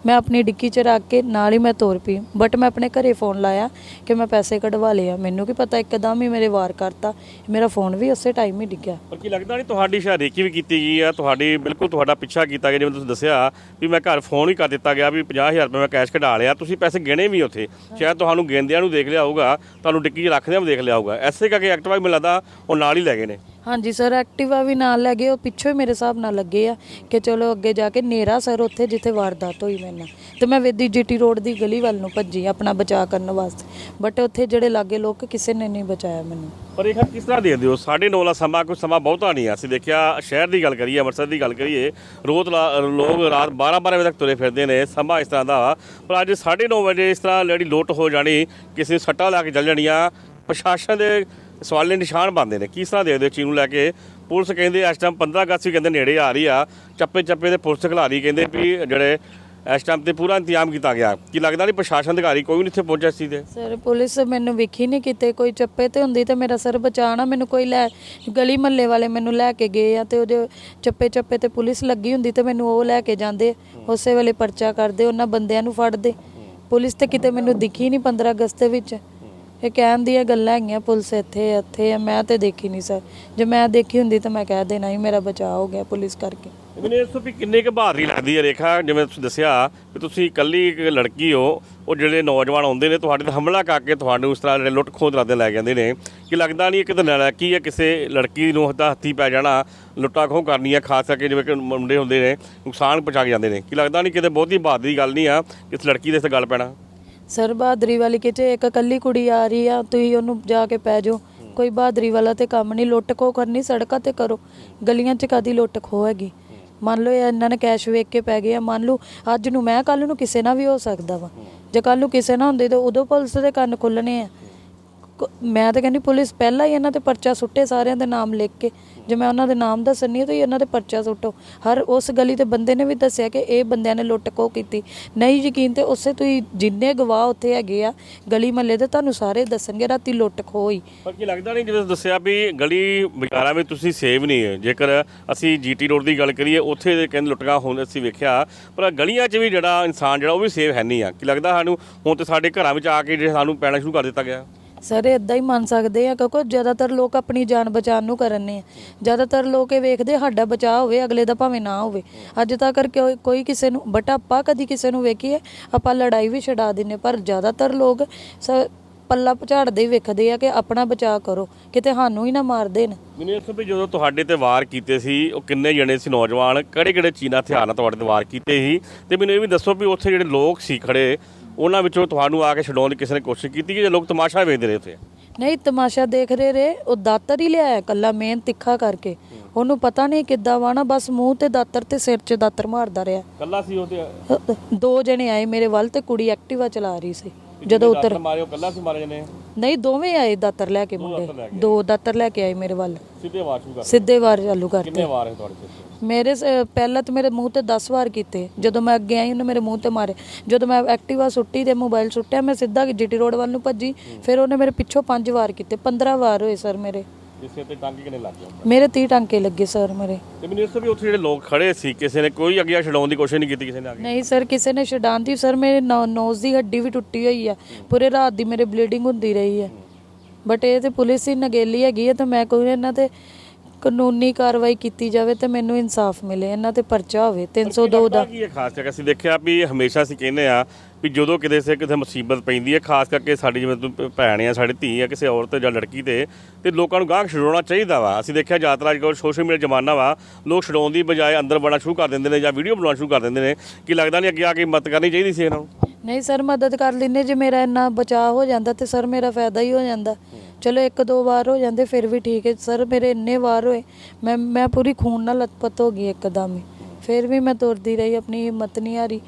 ਮੈਂ ਆਪਣੀ ਡਿੱਕੀ 'ਚ ਰੱਖ ਕੇ ਨਾਲ ਹੀ ਮੈਂ ਤੋਰ ਪਈ। ਬਟ ਮੈਂ ਆਪਣੇ ਘਰੇ ਫੋਨ ਲਾਇਆ ਕਿ ਮੈਂ ਪੈਸੇ ਕਢਵਾ ਲਏ ਆ। ਮੈਨੂੰ ਕੀ ਪਤਾ, ਇੱਕਦਮ ਹੀ ਮੇਰੇ ਵਾਰ ਕਰਤਾ। ਮੇਰਾ ਫੋਨ ਵੀ ਉਸੇ ਟਾਈਮ ਹੀ ਡਿੱਗਿਆ। ਪਰ ਕੀ ਲੱਗਦਾ ਨਹੀਂ ਤੁਹਾਡੀ ਸ਼ਾਇਦ ਰੇਕੀ ਵੀ ਕੀਤੀ ਗਈ ਆ? ਤੁਹਾਡੀ, ਬਿਲਕੁਲ ਤੁਹਾਡਾ ਪਿੱਛਾ ਕੀਤਾ ਗਿਆ, ਜਿਵੇਂ ਤੁਸੀਂ ਦੱਸਿਆ ਵੀ ਮੈਂ ਘਰ ਫੋਨ ਹੀ ਕਰ ਦਿੱਤਾ ਗਿਆ ਵੀ 50000 ਰੁਪਏ ਮੈਂ ਕੈਸ਼ ਕਢਾ ਲਿਆ। ਤੁਸੀਂ ਪੈਸੇ ਗਿਣੇ ਵੀ ਉੱਥੇ। ਸ਼ਾਇਦ ਤੁਹਾਨੂੰ ਗਿਣਦਿਆਂ ਨੂੰ ਦੇਖ ਲਿਆ ਹੋਊਗਾ, ਤੁਹਾਨੂੰ ਡਿੱਕੀ 'ਚ ਰੱਖਦਿਆਂ ਵੀ ਦੇਖ ਲਿਆ ਐਸੇ ਕਰਕੇ ਐਕਟਿਵਾ ਵੀ ਮੈਨੂੰ ਲੱਗਦਾ ਉਹ ਨਾਲ ਹੀ ਲੈ ਗਏ ਨੇ। ਹਾਂਜੀ ਸਰ ਐਕਟਿਵਾ ਵੀ ਨਾਲ ਲੈ ਗਏ ਉਹ ਪਿੱਛੋਂ ਹੀ ਮੇਰੇ ਹਿਸਾਬ ਨਾਲ ਲੱਗੇ ਆ ਕਿ ਚਲੋ ਅੱਗੇ ਜਾ ਕੇ ਨੇਰਾ ਸਰ ਉੱਥੇ ਜਿੱਥੇ ਵਾਰਦਾਤ ਹੋਈ ਮੇਰੇ ਨਾਲ। ਤੇ ਮੈਂ ਵੇਦੀ ਜੀਟੀ ਰੋਡ ਦੀ ਗਲੀ ਵੱਲ ਨੂੰ ਭੱਜੀ ਆਪਣਾ ਬਚਾਅ ਕਰਨ ਵਾਸਤੇ। ਬਟ ਉੱਥੇ ਜਿਹੜੇ ਲਾਗੇ ਲੋਕ ਕਿਸੇ ਨੇ ਨਹੀਂ ਬਚਾਇਆ ਮੈਨੂੰ। ਪਰ ਇਹ ਕਿਸ ਤਰ੍ਹਾਂ ਦੇ ਦਿਓ 9:30 ਦਾ ਸਮਾਂ ਕੋਈ ਸਮਾਂ ਬਹੁਤਾ ਨਹੀਂ ਆ। ਅਸੀਂ ਦੇਖਿਆ ਸ਼ਹਿਰ ਦੀ ਗੱਲ ਕਰੀਏ ਅੰਮ੍ਰਿਤਸਰ ਦੀ ਗੱਲ ਕਰੀਏ ਰੋਜ਼ ਲੋਕ ਰਾਤ 12-12 ਵਜੇ ਤੱਕ ਤੁਰੇ ਫਿਰਦੇ ਨੇ। ਸਮਾਂ ਇਸ ਤਰ੍ਹਾਂ ਦਾ। ਪਰ ਅੱਜ 9:30 ਵਜੇ ਇਸ ਤਰ੍ਹਾਂ ਜਿਹੜੀ ਲੁੱਟ ਹੋ ਜਾਣੀ ਕਿਸੇ ਸੱਟਾਂ ਲਾ ਕੇ ਚੱਲ ਜਾਣੀਆਂ ਪ੍ਰਸ਼ਾਸਨ ਦੇ ਸਵਾਲੇ ਨਿਸ਼ਾਨ ਬਣਦੇ ਨੇ। ਕਿਸ ਤਰ੍ਹਾਂ ਦੇਖਦੇ ਚੀਜ਼ ਨੂੰ ਲੈ ਕੇ? ਪੁਲਿਸ ਕਹਿੰਦੇ ਇਸ ਟਾਈਮ 15 ਅਗਸਤ ਵੀ ਕਹਿੰਦੇ ਨੇੜੇ ਆ ਰਹੀ ਆ। ਚੱਪੇ ਚੱਪੇ ਤੇ ਪੁਲਿਸ ਖਿਲਾ ਕਹਿੰਦੇ ਵੀ ਜਿਹੜੇ ਇਸ ਟਾਈਮ ਤੇ ਪੂਰਾ ਇੰਤਜ਼ਾਮ ਕੀਤਾ ਗਿਆ। ਕੀ ਲੱਗਦਾ ਨਹੀਂ ਪ੍ਰਸ਼ਾਸਨ ਅਧਿਕਾਰੀ ਕੋਈ ਨਹੀਂ ਇੱਥੇ ਪਹੁੰਚਿਆ ਇਸ ਚੀਜ਼ ਸਰ, ਪੁਲਿਸ ਮੈਨੂੰ ਵੇਖੀ ਨਹੀਂ ਕਿਤੇ। ਕੋਈ ਚੱਪੇ ਤੇ ਹੁੰਦੀ ਤੇ ਮੇਰਾ ਸਰ ਬਚਾਣਾ ਮੈਨੂੰ ਕੋਈ ਲੈ, ਗਲੀ ਮੱਲੇ ਵਾਲੇ ਮੈਨੂੰ ਲੈ ਕੇ ਗਏ ਆ ਤੇ ਉਹਦੇ ਚੱਪੇ ਚੱਪੇ ਤੇ ਪੁਲਿਸ ਲੱਗੀ ਹੁੰਦੀ ਤੇ ਮੈਨੂੰ ਉਹ ਲੈ ਕੇ ਜਾਂਦੇ। ਉਸੇ ਵੇਲੇ ਪਰਚਾ ਕਰਦੇ, ਉਹਨਾਂ ਬੰਦਿਆਂ ਨੂੰ ਫੜਦੇ। ਪੁਲਿਸ ਤੇ ਕਿਤੇ ਮੈਨੂੰ ਦਿਖੀ ਨਹੀਂ 15 ਅਗਸਤ ਦੇ ਵਿੱਚ। ਇਹ ਕਹਿਣ ਦੀਆਂ ਗੱਲਾਂ ਹੈਗੀਆਂ ਪੁਲਿਸ ਇੱਥੇ ਆ, ਇੱਥੇ ਆ ਮੈਂ ਤੇ ਦੇਖੀ ਨਹੀਂ ਸਰ। ਜੇ ਮੈਂ ਦੇਖੀ ਹੁੰਦੀ ਤਾਂ ਮੈਂ ਕਹਿ ਦੇਣਾ ਸੀ ਮੇਰਾ ਬਚਾਅ ਹੋ ਗਿਆ ਪੁਲਿਸ ਕਰਕੇ। ਮੈਨੂੰ ਇਸ ਤੋਂ ਵੀ ਕਿੰਨੇ ਕੁ ਬਹਾਦਰੀ ਲੱਗਦੀ ਹੈ ਰੇਖਾ? ਜਿਵੇਂ ਤੁਸੀਂ ਦੱਸਿਆ ਵੀ ਤੁਸੀਂ ਇਕੱਲੀ ਇੱਕ ਲੜਕੀ ਹੋ ਉਹ ਜਿਹੜੇ ਨੌਜਵਾਨ ਆਉਂਦੇ ਨੇ ਤੁਹਾਡੇ ਤੇ ਹਮਲਾ ਕਰਕੇ ਤੁਹਾਨੂੰ ਉਸ ਤਰ੍ਹਾਂ ਜਿਹੜੇ ਲੁੱਟ ਖੋਹ ਕਰਦੇ ਲੈ ਜਾਂਦੇ ਨੇ। ਕਿ ਲੱਗਦਾ ਨਹੀਂ ਕਿ ਤਾਂ ਨਲਾਇਕੀ ਹੈ ਕਿਸੇ ਲੜਕੀ ਨੂੰ ਹੱਥਾਂ ਹੱਥੀ ਪੈ ਜਾਣਾ ਲੁੱਟਾ ਖੋਹ ਕਰਨੀ ਹੈ ਖਾਸ ਕਰਕੇ ਜਿਵੇਂ ਕਿ ਮੁੰਡੇ ਹੁੰਦੇ ਨੇ ਨੁਕਸਾਨ ਪਹੁੰਚਾ ਕੇ ਜਾਂਦੇ ਨੇ। ਕਿ ਲੱਗਦਾ ਨਹੀਂ ਕਿਤੇ ਬਹੁਤੀ ਬਹਾਦਰੀ ਗੱਲ ਨਹੀਂ ਆ ਕਿਸ ਲੜਕੀ ਦੇ ਤੇ ਗੱਲ ਪੈਣਾ? ਸਰ, ਬਹਾਦਰੀ ਵਾਲੀ ਕਿਤੇ ਇੱਕ ਇਕੱਲੀ ਕੁੜੀ ਆ ਰਹੀ ਆ, ਤੁਸੀਂ ਉਹਨੂੰ ਜਾ ਕੇ ਪੈ ਜਾਓ। ਕੋਈ ਬਹਾਦਰੀ ਵਾਲਾ ਤੇ ਕੰਮ ਨਹੀਂ, ਲੁੱਟ ਖੋ ਕਰਨੀ, ਸੜਕਾਂ ਤੇ ਕਰੋ। ਗਲੀਆਂ 'ਚ ਕਾਦੀ ਲੁੱਟ ਖੋ ਹੈਗੀ? ਮੰਨ ਲਓ ਇਹਨਾਂ ਨੇ ਕੈਸ਼ ਵੇਖ ਕੇ ਪੈ ਗਏ ਆ, ਮੰਨ ਲਓ ਅੱਜ ਨੂੰ ਮੈਂ ਕੱਲ ਨੂੰ ਕਿਸੇ ਨਾਲ ਵੀ ਹੋ ਸਕਦਾ ਵਾ। ਜੇ ਕੱਲ ਨੂੰ ਕਿਸੇ ਨਾਲ ਹੁੰਦੇ ਤਾਂ ਉਦੋਂ ਪੁਲਿਸ ਦੇ ਕੰਨ ਖੁੱਲਣੇ ਆ। ਮੈਂ ਤਾਂ ਕਹਿੰਦੀ ਪੁਲਿਸ ਪਹਿਲਾਂ ਹੀ ਇਹਨਾਂ ਤੇ ਪਰਚਾ ਸੁੱਟੇ ਸਾਰਿਆਂ ਦੇ ਨਾਮ ਲਿਖ ਕੇ। ਜੇ ਮੈਂ ਉਹਨਾਂ ਦੇ ਨਾਮ ਦੱਸਣੀ ਤਾਂ ਇਹਨਾਂ ਤੇ ਪਰਚਾ ਸੁੱਟੋ। ਹਰ ਉਸ ਗਲੀ ਦੇ ਬੰਦੇ ਨੇ ਵੀ ਦੱਸਿਆ ਕਿ ਇਹ ਬੰਦਿਆਂ ਨੇ ਲੁੱਟ ਖੋਹ ਕੀਤੀ। ਨਹੀਂ ਯਕੀਨ ਤੇ ਉਸੇ ਤੁਸੀਂ ਜਿੰਨੇ ਗਵਾਹ ਉੱਥੇ ਹੈਗੇ ਆ, ਗਲੀ ਮਹੱਲੇ ਦੇ ਤੁਹਾਨੂੰ ਸਾਰੇ ਦੱਸਣਗੇ ਰਾਤੀ ਲੁੱਟ ਖੋਹ ਹੋਈ। ਪਰ ਕੀ ਲੱਗਦਾ ਨਹੀਂ ਜਿਵੇਂ ਦੱਸਿਆ ਵੀ ਗਲੀ ਬਾਜ਼ਾਰਾਂ ਵਿੱਚ ਤੁਸੀਂ ਸੇਵ ਨਹੀਂ ਹੈ? ਜੇਕਰ ਅਸੀਂ ਜੀਟੀ ਰੋਡ ਦੀ ਗੱਲ ਕਰੀਏ, ਉੱਥੇ ਦੇ ਕਹਿੰਦੇ ਲੁੱਟਗਾ ਹੁੰਦੇ ਅਸੀਂ ਵੇਖਿਆ, ਪਰ ਗਲੀਆਂ 'ਚ ਵੀ ਜਿਹੜਾ ਇਨਸਾਨ ਜਿਹੜਾ ਉਹ ਵੀ ਸੇਵ ਹੈ ਨਹੀਂ ਆ। ਕੀ ਲੱਗਦਾ ਸਾਨੂੰ ਹੁਣ ਤੇ ਸਾਡੇ ਘਰਾਂ ਵਿੱਚ ਆ ਕੇ ਜਿਹੜੇ ਸਾਨੂੰ ਪੈਣਾ ਸ਼ੁਰੂ ਕਰ ਦਿੱਤਾ ਗਿਆ? ਸਰ ਇਦਾਂ ਹੀ ਮੰਨ ਸਕਦੇ ਆ ਕਿਉਂਕਿ ਜ਼ਿਆਦਾਤਰ ਲੋਕ ਆਪਣੀ ਜਾਨ ਬਚਾਉਣ ਨੂੰ ਕਰਨੇ ਆ ਜ਼ਿਆਦਾਤਰ ਲੋਕ ਇਹ ਵੇਖਦੇ, ਸਾਡਾ ਬਚਾਅ ਹੋਵੇ, ਅਗਲੇ ਦਾ ਭਾਵੇਂ ਨਾ ਹੋਵੇ। ਅੱਜ ਤੱਕ ਕੋਈ ਕੋਈ ਕਿਸੇ ਨੂੰ ਬਟ ਆਪਾਂ ਕਦੀ ਕਿਸੇ ਨੂੰ ਵੇਖੀਏ, ਆਪਾਂ ਲੜਾਈ ਵੀ ਛਡਾ ਦਿੰਨੇ ਪਰ ਜ਼ਿਆਦਾਤਰ ਲੋਕ ਸ- ਪੱਲਾ ਝਾੜਦੇ ਹੀ ਵੇਖਦੇ ਆ ਕਿ ਆਪਣਾ ਬਚਾਅ ਕਰੋ, ਕਿਤੇ ਸਾਨੂੰ ਹੀ ਨਾ ਮਾਰ ਦੇਣ। ਮੈਨੂੰ ਇਸ ਤੋਂ ਵੀ ਜਦੋਂ ਤੁਹਾਡੇ ਤੇ ਵਾਰ ਕੀਤੇ ਸੀ, ਉਹ ਕਿੰਨੇ ਜਣੇ ਸੀ ਨੌਜਵਾਨ? ਕਿਹੜੇ ਕਿਹੜੇ ਚੀਨਾ ਹਥਿਆਰ ਨਾਲ ਤੁਹਾਡੇ ਤੇ ਵਾਰ ਕੀਤੇ ਸੀ? ਤੇ ਮੈਨੂੰ ਇਹ ਵੀ ਦੱਸੋ ਵੀ ਉੱਥੇ ਜਿਹੜੇ ਲੋਕ ਸੀ ਖੜੇ ਉਹਨਾਂ ਵਿੱਚੋਂ ਤੁਹਾਨੂੰ ਆ ਕੇ ਛਡਾਉਣ ਦੀ ਕਿਸੇ ਨੇ ਕੋਸ਼ਿਸ਼ ਕੀਤੀ ਕਿ ਜੇ ਲੋਕ ਤਮਾਸ਼ਾ ਵੇਖਦੇ ਰਹੇ ਉੱਥੇ? ਨਹੀਂ ਤਮਾਸ਼ਾ ਦੇਖ ਰਹੇ ਰੇ ਉਹ ਦਾਤਰ ਹੀ ਲਿਆਇਆ ਕੱਲਾ ਮੇਨ ਤਿੱਖਾ ਕਰਕੇ। ਉਹਨੂੰ ਪਤਾ ਨਹੀਂ ਕਿੱਦਾਂ ਵਾਣਾ ਬਸ ਮੂੰਹ ਤੇ ਦਾਤਰ ਤੇ ਸਿਰ 'ਚ ਦਾਤਰ ਮਾਰਦਾ ਰਿਹਾ। ਕੱਲਾ ਸੀ ਉਹ ਤੇ? ਦੋ ਜਣੇ ਆਏ ਮੇਰੇ ਵੱਲ ਤੇ ਕੁੜੀ ਐਕਟਿਵਾ ਚਲਾ ਰਹੀ ਸੀ। ਜਦੋਂ ਉਤਰ ਮਾਰੇ ਉਹ? ਕੱਲਾ ਸੀ ਮਾਰੇ ਜਣੇ? ਨਹੀਂ ਦੋਵੇਂ ਆਏ ਦਾਤਰ ਲੈ ਕੇ ਮੁੰਡੇ। ਦੋ ਦਾਤਰ ਲੈ ਕੇ ਆਏ ਮੇਰੇ ਵੱਲ। ਸਿੱਧੇ ਵਾਰ ਸ਼ੁਰੂ ਕਰ ਸਿੱਧੇ ਵਾਰ ਚਾਲੂ ਕਰਤੇ ਕਿੰਨੇ ਵਾਰ ਹੈ ਤੁਹਾਡੇ ਤੇ? ਮੇਰੇ ਸ- ਪਹਿਲਾਂ ਤਾਂ ਮੇਰੇ ਮੂੰਹ ਤੇ 10 ਵਾਰ ਕੀਤੇ। ਜਦੋਂ ਮੈਂ ਅੱਗੇ ਆਈ ਉਹਨੇ ਮੇਰੇ ਮੂੰਹ ਤੇ ਮਾਰੇ। ਜਦੋਂ ਮੈਂ ਐਕਟਿਵਾ ਸੁੱਟੀ ਤੇ ਮੋਬਾਈਲ ਸੁੱਟਿਆ ਮੈਂ ਸਿੱਧਾ ਜੀਟੀ ਰੋਡ ਵੱਲ ਨੂੰ ਭੱਜੀ। ਫਿਰ ਉਹਨੇ ਮੇਰੇ ਪਿੱਛੋਂ 5 ਵਾਰ ਕੀਤੇ। 15 ਵਾਰ ਹੋਏ ਸਰ ਮੇਰੇ। ਜਿਸੇ ਤੇ ਟਾਂਗੇ ਕਿਨੇ ਲੱਗ ਗਏ ਮੇਰੇ 30 ਟਾਂਕੇ ਲੱਗੇ ਸਰ ਮੇਰੇ। ਤੇ ਮੈਨੂੰ ਇਸ ਤੋਂ ਵੀ ਉੱਥੇ ਜਿਹੜੇ ਲੋਕ ਖੜੇ ਸੀ ਕਿਸੇ ਨੇ ਕੋਈ ਅੱਗੇ ਛਡਾਉਣ ਦੀ ਕੋਸ਼ਿਸ਼ ਨਹੀਂ ਕੀਤੀ ਕਿਸੇ ਨੇ ਆ ਕੇ? ਨਹੀਂ ਸਰ ਕਿਸੇ ਨੇ ਛਡਾਉਣ ਦੀ। ਸਰ ਮੇਰੇ ਨੋਜ਼ ਦੀ ਹੱਡੀ ਵੀ ਟੁੱਟੀ ਹੋਈ ਆ। ਪੂਰੇ ਰਾਤ ਦੀ ਮੇਰੇ ਬਲੀਡਿੰਗ ਹੁੰਦੀ ਰਹੀ ਹੈ। ਬਟ ਇਹ ਤੇ ਪੁਲਿਸ ਹੀ ਨਗੇਲੀ ਹੈਗੀ ਹੈ ਤਾਂ ਮੈਂ ਕੋਈ ਇਹਨਾਂ ਤੇ ਕਾਨੂੰਨੀ ਕਾਰਵਾਈ ਕੀਤੀ ਜਾਵੇ ਤੇ ਮੈਨੂੰ ਇਨਸਾਫ ਮਿਲੇ, ਇਹਨਾਂ ਤੇ ਪਰਚਾ ਹੋਵੇ 302 ਦਾ ਕੀ ਹੈ ਖਾਸ ਕਰਕੇ? ਅਸੀਂ ਦੇਖਿਆ ਵੀ ਹਮੇਸ਼ਾ ਅਸੀਂ ਕਹਿੰਦੇ ਆ ਵੀ ਜਦੋਂ ਕਿਤੇ ਸੇ ਕਿਤੇ ਮੁਸੀਬਤ ਪੈਂਦੀ ਹੈ, ਖਾਸ ਕਰਕੇ ਸਾਡੀ ਜਿਵੇਂ ਤੂੰ ਭੈਣ ਆ ਸਾਡੀ ਧੀ ਆ ਕਿਸੇ ਔਰਤ ਜਾਂ ਲੜਕੀ ਤੇ ਤੇ ਲੋਕਾਂ ਨੂੰ ਗਾਂਹ ਛਡਾਉਣਾ ਚਾਹੀਦਾ ਵਾ। ਅਸੀਂ ਦੇਖਿਆ ਯਾਤਰਾ ਅੱਜ ਕੱਲ੍ਹ ਸੋਸ਼ਲ ਮੀਡੀਆ ਜ਼ਮਾਨਾ ਵਾ, ਲੋਕ ਛਡਾਉਣ ਦੀ ਬਜਾਏ ਅੰਦਰ ਬੜਾ ਸ਼ੁਰੂ ਕਰ ਦਿੰਦੇ ਨੇ ਜਾਂ ਵੀਡੀਓ ਬਣਾਉਣਾ ਸ਼ੁਰੂ ਕਰ ਦਿੰਦੇ ਨੇ, ਕਿ ਲੱਗਦਾ ਨਹੀਂ ਅੱਗੇ ਆ ਕੇ ਮਦਦ ਕਰਨੀ ਚਾਹੀਦੀ ਸੀ ਇਹਨਾਂ ਨੂੰ। ਨਹੀਂ ਸਰ, ਮਦਦ ਕਰ ਲੈਨੇ ਜੇ ਮੇਰਾ ਇੰਨਾ ਬਚਾਅ ਹੋ ਜਾਂਦਾ ਤੇ ਸਰ ਮੇਰਾ ਫਾਇਦਾ ਹੀ ਹੋ ਜਾਂਦਾ। ਚਲੋ ਇੱਕ ਦੋ ਵਾਰ ਹੋ ਜਾਂਦੇ, ਫਿਰ ਵੀ ਠੀਕ ਹੈ। ਸਰ ਮੇਰੇ ਇੰਨੇ ਵਾਰ ਹੋਏ, ਮੈਂ ਮੈਂ ਪੂਰੀ ਖੂਨ ਨਾਲ ਲਤਪਤ ਹੋ ਗਈ ਇੱਕਦਮ ਹੀ। ਫਿਰ ਵੀ ਮੈਂ ਤੁਰਦੀ ਰਹੀ, ਆਪਣੀ ਹਿੰਮਤ ਨਹੀਂ ਹਾਰੀ।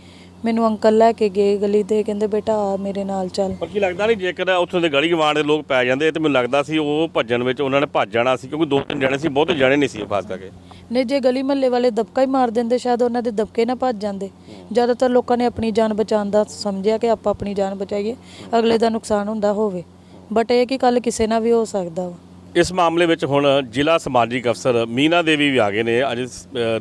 ਮੈਨੂੰ ਅੰਕਲ ਲੈ ਕੇ ਗਏ ਗਲੀ ਤੇ ਕਹਿੰਦੇ ਬੇਟਾ ਆ ਮੇਰੇ ਨਾਲ ਚੱਲ। ਪਰ ਕੀ ਲੱਗਦਾ ਨਹੀਂ ਜੇਕਰ ਉੱਥੋਂ ਦੇ ਗਲੀ ਗਵਾਂਡ ਦੇ ਲੋਕ ਪੈ ਜਾਂਦੇ ਤੇ ਮੈਨੂੰ ਲੱਗਦਾ ਸੀ ਉਹ ਭੱਜਣ ਵਿੱਚ ਉਹਨਾਂ ਨੇ ਭੱਜ ਜਾਣਾ ਸੀ ਕਿਉਂਕਿ ਦੋ ਤਿੰਨ ਜਣੇ ਸੀ ਬਹੁਤੇ ਜਣੇ ਨਹੀਂ ਸੀ ਖਾਸ ਕਰਕੇ ਨੇ ਜੇ ਗਲੀ ਮਹੱਲੇ ਵਾਲੇ ਦਬਕਾ ਹੀ ਮਾਰ ਦਿੰਦੇ ਸ਼ਾਇਦ ਉਹਨਾਂ ਦੇ ਦਬਕੇ ਨਾ ਭੱਜ ਜਾਂਦੇ। ਜ਼ਿਆਦਾਤਰ ਲੋਕਾਂ ਨੇ ਆਪਣੀ ਜਾਨ ਬਚਾਉਣ ਦਾ ਸਮਝਿਆ ਕਿ ਆਪਾਂ ਆਪਣੀ ਜਾਨ ਬਚਾਈਏ ਅਗਲੇ ਦਾ ਨੁਕਸਾਨ ਹੁੰਦਾ ਹੋਵੇ। ਬਟ ਇਹ ਕਿ ਕੱਲ ਕਿਸੇ ਨਾਲ ਵੀ ਹੋ ਸਕਦਾ ਵਾ। ਇਸ ਮਾਮਲੇ ਵਿੱਚ ਹੁਣ ਜ਼ਿਲ੍ਹਾ ਸਮਾਜਿਕ ਅਫਸਰ ਮੀਨਾ ਦੇਵੀ ਵੀ ਆ ਗਏ ਨੇ। ਅੱਜ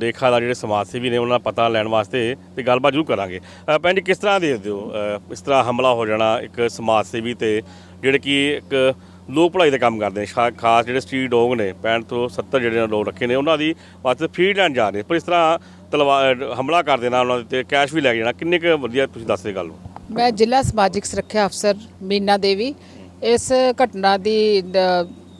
ਰੇਖਾ ਦਾ ਜਿਹੜੇ ਸਮਾਜ ਸੇਵੀ ਨੇ, ਉਹਨਾਂ ਦਾ ਪਤਾ ਲੈਣ ਵਾਸਤੇ ਤੇ ਗੱਲਬਾਤ ਜ਼ਰੂਰ ਕਰਾਂਗੇ। ਭੈਣ ਜੀ, ਕਿਸ ਤਰ੍ਹਾਂ ਦੇਖਦੇ ਹੋ? ਇਸ ਤਰ੍ਹਾਂ ਹਮਲਾ ਹੋ ਜਾਣਾ ਇੱਕ ਸਮਾਜ ਸੇਵੀ ਤੇ ਜਿਹੜੇ ਕਿ ਇੱਕ ਲੋਕ ਭਲਾਈ ਦਾ ਕੰਮ ਕਰਦੇ ਨੇ, ਖਾ- ਖਾਸ ਜਿਹੜੇ ਸਟਰੀਟ ਡੋਗ ਨੇ 65 ਤੋਂ 70 ਜਿਹੜੇ ਲੋਕ ਰੱਖੇ ਨੇ, ਉਹਨਾਂ ਦੀ ਵਾਸਤੇ ਫੀਡ ਲੈਣ ਜਾ ਰਹੇ ਪਰ ਇਸ ਤਰ੍ਹਾਂ ਤਲਵਾਰ ਹਮਲਾ ਕਰ ਦੇਣਾ, ਉਹਨਾਂ ਦੇ ਤੇ ਕੈਸ਼ ਵੀ ਲੈ ਕੇ ਜਾਣਾ, ਕਿੰਨੇ ਕੁ ਵਧੀਆ ਤੁਸੀਂ ਦੱਸ ਦੇ ਗੱਲ ਨੂੰ? ਮੈਂ ਜ਼ਿਲ੍ਹਾ ਸਮਾਜਿਕ ਸੁਰੱਖਿਆ ਅਫਸਰ ਮੀਨਾ ਦੇਵੀ। ਇਸ ਘਟਨਾ ਦੀ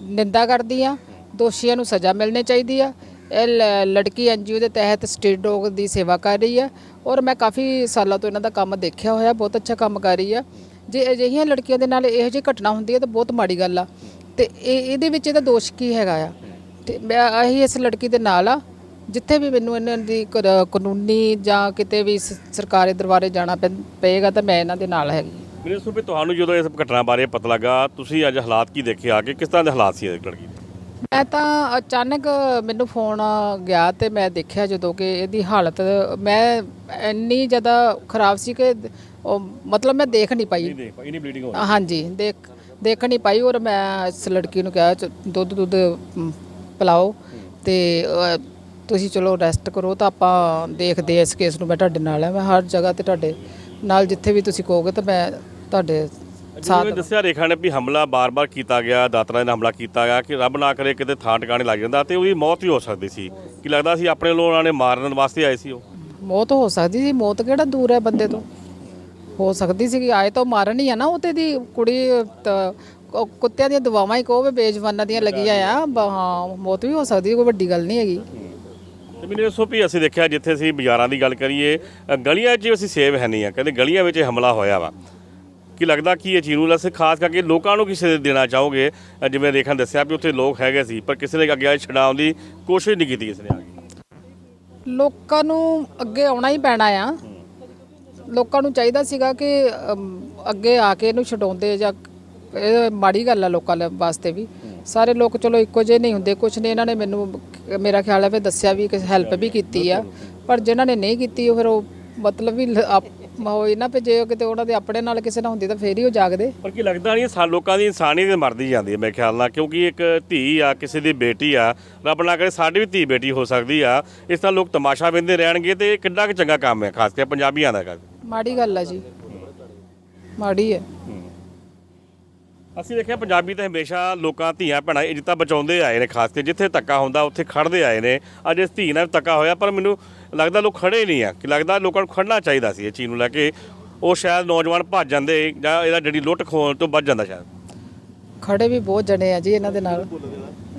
ਨਿੰਦਾ ਕਰਦੀ ਆ, ਦੋਸ਼ੀਆਂ ਨੂੰ ਸਜ਼ਾ ਮਿਲਣੀ ਚਾਹੀਦੀ ਆ। ਇਹ ਲ- ਲੜਕੀ ਐਨਜੀਓ ਦੇ ਤਹਿਤ ਸਟਰੀਟ ਡੌਗ ਦੀ ਸੇਵਾ ਕਰ ਰਹੀ ਆ ਔਰ ਮੈਂ ਕਾਫੀ ਸਾਲਾਂ ਤੋਂ ਇਹਨਾਂ ਦਾ ਕੰਮ ਦੇਖਿਆ ਹੋਇਆ, ਬਹੁਤ ਅੱਛਾ ਕੰਮ ਕਰ ਰਹੀ ਆ। ਜੇ ਅਜਿਹੀਆਂ ਲੜਕੀਆਂ ਦੇ ਨਾਲ ਇਹੋ ਜਿਹੀ ਘਟਨਾ ਹੁੰਦੀ ਹੈ ਤਾਂ ਬਹੁਤ ਮਾੜੀ ਗੱਲ ਆ। ਤੇ ਇਹ, ਇਹਦੇ ਵਿੱਚ ਇਹਦਾ ਦੋਸ਼ ਕੀ ਹੈਗਾ ਆ? ਤੇ ਮੈਂ ਅਸੀਂ ਇਸ ਲੜਕੀ ਦੇ ਨਾਲ ਆ, ਜਿੱਥੇ ਵੀ ਮੈਨੂੰ ਇਹਨਾਂ ਦੀ ਕ- ਕਾਨੂੰਨੀ ਜਾਂ ਕਿਤੇ ਵੀ ਸ- ਸਰਕਾਰੀ ਦਰਬਾਰੇ ਜਾਣਾ ਪੈਂ- ਪਏਗਾ ਤਾਂ ਮੈਂ ਇਹਨਾਂ ਦੇ ਨਾਲ ਹੈਗੀ ਮੇਰੇ ਸੁਪੇ ਤੁਹਾਨੂੰ ਜਦੋਂ ਇਸ ਘਟਨਾ ਬਾਰੇ ਪਤਾ ਲੱਗਾ ਤੁਸੀਂ ਅੱਜ ਹਾਲਾਤ ਕੀ ਦੇਖੇ ਆ ਕੇ? ਕਿਸ ਤਰ੍ਹਾਂ ਦੇ ਹਾਲਾਤ ਸੀ ਇਸ ਲੜਕੀ ਦੇ? ਮੈਂ ਤਾਂ ਅਚਾਨਕ ਮੈਨੂੰ ਫੋਨ ਗਿਆ ਤੇ ਮੈਂ ਦੇਖਿਆ ਜਦੋਂ ਕਿ ਇਹਦੀ ਹਾਲਤ ਮੈਂ ਇੰਨੀ ਜ਼ਿਆਦਾ ਖਰਾਬ ਸੀ ਕਿ ਉਹ ਮਤਲਬ ਮੈਂ ਦੇਖ ਨਹੀਂ ਪਾਈ। ਦੇਖ ਭਾਈ ਨਹੀਂ ਬਲੀਡਿੰਗ ਹੋ ਹਾਂਜੀ ਦੇਖ ਦੇਖ ਨਹੀਂ ਪਾਈ ਔਰ ਮੈਂ ਇਸ ਲੜਕੀ ਨੂੰ ਕਿਹਾ ਦੁੱਧ ਦੁੱਧ ਪਿਲਾਓ ਤੇ ਤੁਸੀਂ ਚਲੋ ਰੈਸਟ ਕਰੋ ਤਾਂ ਆਪਾਂ ਦੇਖਦੇ ਹਾਂ ਇਸ ਕੇਸ ਨੂੰ ਮੈਂ ਤੁਹਾਡੇ ਨਾਲ ਹਾਂ ਮੈਂ ਹਰ ਜਗ੍ਹਾ ਤੇ ਤੁਹਾਡੇ ਨਾਲ ਜਿੱਥੇ ਵੀ ਤੁਸੀਂ ਕਹੋਗੇ ਤਾਂ ਮੈਂ ਤੁਹਾਡੇ ਸਾਥ ਜਿਵੇਂ ਦੱਸਿਆ ਰੇਖਾ ਨੇ ਵੀ ਹਮਲਾ ਬਾਰ-ਬਾਰ ਕੀਤਾ ਗਿਆ ਦਾਤਰਾ ਨਾਲ ਹਮਲਾ ਕੀਤਾ ਗਿਆ ਕਿ ਰੱਬ ਨਾ ਕਰੇ ਕਿਤੇ ਥਾਂ ਟਿਕਾਣੇ ਲੱਗ ਜਾਂਦਾ ਤੇ ਉਹਦੀ ਮੌਤ ਵੀ ਹੋ ਸਕਦੀ ਸੀ। ਕੀ ਲੱਗਦਾ ਸੀ ਆਪਣੇ ਲੋਕ ਉਹਨਾਂ ਨੇ ਮਾਰਨ ਵਾਸਤੇ ਆਏ ਸੀ ਉਹ? ਮੌਤ ਹੋ ਸਕਦੀ ਸੀ। ਮੌਤ ਕਿਹੜਾ ਦੂਰ ਹੈ ਬੰਦੇ ਤੋਂ? ਹੋ ਸਕਦੀ ਸੀ ਕਿ ਆਏ ਤਾਂ ਮਾਰਨ ਹੀ ਆ ਨਾ ਉਹ ਤੇ ਦੀ ਕੁੜੀ ਕੁੱਤਿਆਂ ਦੀਆਂ ਦਵਾਵਾਂ ਹੀ ਕਹੋ ਬੇਜਵਾਨਾਂ ਦੀਆਂ ਲੱਗੀਆਂ ਆ। ਹਾਂ ਮੌਤ ਵੀ ਹੋ ਸਕਦੀ ਕੋਈ ਵੱਡੀ ਗੱਲ ਨਹੀਂ ਹੈਗੀ। ਮੈਨੂੰ ਦੱਸੋ ਵੀ ਅਸੀਂ ਦੇਖਿਆ ਜਿੱਥੇ ਅਸੀਂ ਬਾਜ਼ਾਰਾਂ ਦੀ ਗੱਲ ਕਰੀਏ ਅ, ਗਲੀਆਂ 'ਚ ਅਸੀਂ ਸੇਵ ਹੈ ਨਹੀਂ ਆ ਕਹਿੰਦੇ ਗਲੀਆਂ ਵਿੱਚ ਇਹ ਹਮਲਾ ਹੋਇਆ ਵਾ। ਕੀ ਲੱਗਦਾ ਕੀ ਇਹ ਚੀਜ਼ ਨੂੰ ਅਸੀਂ ਖਾਸ ਕਰਕੇ ਲੋਕਾਂ ਨੂੰ ਕਿਸੇ ਦੇ ਦੇਣਾ ਚਾਹੋਗੇ? ਅ, ਜਿਵੇਂ ਰੇਖਾ ਨੇ ਦੱਸਿਆ ਵੀ ਉੱਥੇ ਲੋਕ ਹੈਗੇ ਸੀ ਪਰ ਕਿਸੇ ਨੇ ਅੱਗੇ ਛਡਾਉਣ ਦੀ ਕੋਸ਼ਿਸ਼ ਨਹੀਂ ਕੀਤੀ ਕਿਸੇ ਨੇ ਆ ਕੇ। ਲੋਕਾਂ ਨੂੰ ਅੱਗੇ ਆਉਣਾ ਹੀ ਪੈਣਾ ਆ। ਲੋਕਾਂ ਨੂੰ ਚਾਹੀਦਾ ਸੀਗਾ ਕਿ ਅਮ, ਅੱਗੇ ਆ ਕੇ ਇਹਨੂੰ ਛਡਾਉਂਦੇ ਜਾਂ ਇਹ ਮਾੜੀ ਗੱਲ ਆ ਲੋਕਾਂ ਲਈ ਵਾਸਤੇ ਵੀ। ਸਾਰੇ ਲੋਕ ਚਲੋ ਇੱਕੋ ਜਿਹੇ ਨਹੀਂ ਹੁੰਦੇ ਕੁਝ ਨੇ ਇਹਨਾਂ ਨੇ ਮੈਨੂੰ ਮੇਰਾ ਖਿਆਲ ਹੈ ਵੀ ਦੱਸਿਆ ਵੀ ਕਿ ਹੈਲਪ ਵੀ ਕੀਤੀ ਆ। ਪਰ ਜਿਨ੍ਹਾਂ ਨੇ ਨਹੀਂ ਕੀਤੀ ਉਹ ਫਿਰ ਉਹ ਮਤਲਬ ਵੀ ਲ- ਆਪ- ਹੋਏ ਨਾ ਵੀ ਜੇ ਕਿਤੇ ਉਹਨਾਂ ਦੇ ਆਪਣੇ ਨਾਲ ਕਿਸੇ ਨਾਲ ਹੁੰਦੀ ਤਾਂ ਫੇਰ ਹੀ ਉਹ ਜਾਗਦੇ। ਪਰ ਕੀ ਲੱਗਦਾ ਨਹੀਂ ਸਾ ਲੋਕਾਂ ਦੀ ਇਨਸਾਨੀਅਤ ਮਰਦੀ ਜਾਂਦੀ ਹੈ ਮੇਰੇ ਖਿਆਲ ਨਾਲ ਕਿਉਂਕਿ ਇੱਕ ਧੀ ਆ ਕਿਸੇ ਦੀ ਬੇਟੀ ਆ ਰੱਬ ਨਾ ਕਰੇ ਸਾਡੀ ਵੀ ਧੀ ਬੇਟੀ ਹੋ ਸਕਦੀ ਆ। ਇਸ ਤਰ੍ਹਾਂ ਲੋਕ ਤਮਾਸ਼ਾ ਵੇਂਦੇ ਰਹਿਣਗੇ ਤੇ ਇਹ ਕਿੰਨਾ ਕੁ ਚੰਗਾ ਕੰਮ ਹੈ ਖਾਸ ਕਰਕੇ ਪੰਜਾਬੀਆਂ ਦਾ ਕਰ ਮਾੜੀ ਗੱਲ ਆ ਜੀ। ਮਾੜੀ ਹੈ। ਅਸੀਂ ਦੇਖਿਆ ਪੰਜਾਬੀ ਤਾਂ ਹਮੇਸ਼ਾ ਲੋਕਾਂ ਧੀਆਂ ਭੈਣਾਂ ਇੱਜ਼ਤਾਂ ਬਚਾਉਂਦੇ ਆਏ ਨੇ, ਖਾਸ ਕਰਕੇ ਜਿੱਥੇ ਧੱਕਾ ਹੁੰਦਾ, ਉੱਥੇ ਖੜਦੇ ਆਏ ਨੇ। ਅੱਜ ਇਸ ਧੀ ਨਾਲ ਧੱਕਾ ਹੋਇਆ, ਪਰ ਮੈਨੂੰ ਲੱਗਦਾ ਲੋਕ ਖੜੇ ਨਹੀਂ ਆ, ਕਿ ਲੱਗਦਾ ਲੋਕਾਂ ਨੂੰ ਖੜਨਾ ਚਾਹੀਦਾ ਸੀ ਇਹ ਚੀਜ਼ ਨੂੰ ਲੈ ਕੇ। ਉਹ ਸ਼ਾਇਦ ਨੌਜਵਾਨ ਭੱਜ ਜਾਂਦੇ, ਜਾਂ ਇਹਦਾ ਜਿਹੜੀ ਲੁੱਟ ਖੋਣ ਤੋਂ ਬਚ ਜਾਂਦਾ ਸ਼ਾਇਦ। ਖੜੇ ਵੀ ਬਹੁਤ ਜਣੇ ਆ ਜੀ ਇਹਨਾਂ ਦੇ ਨਾਲ।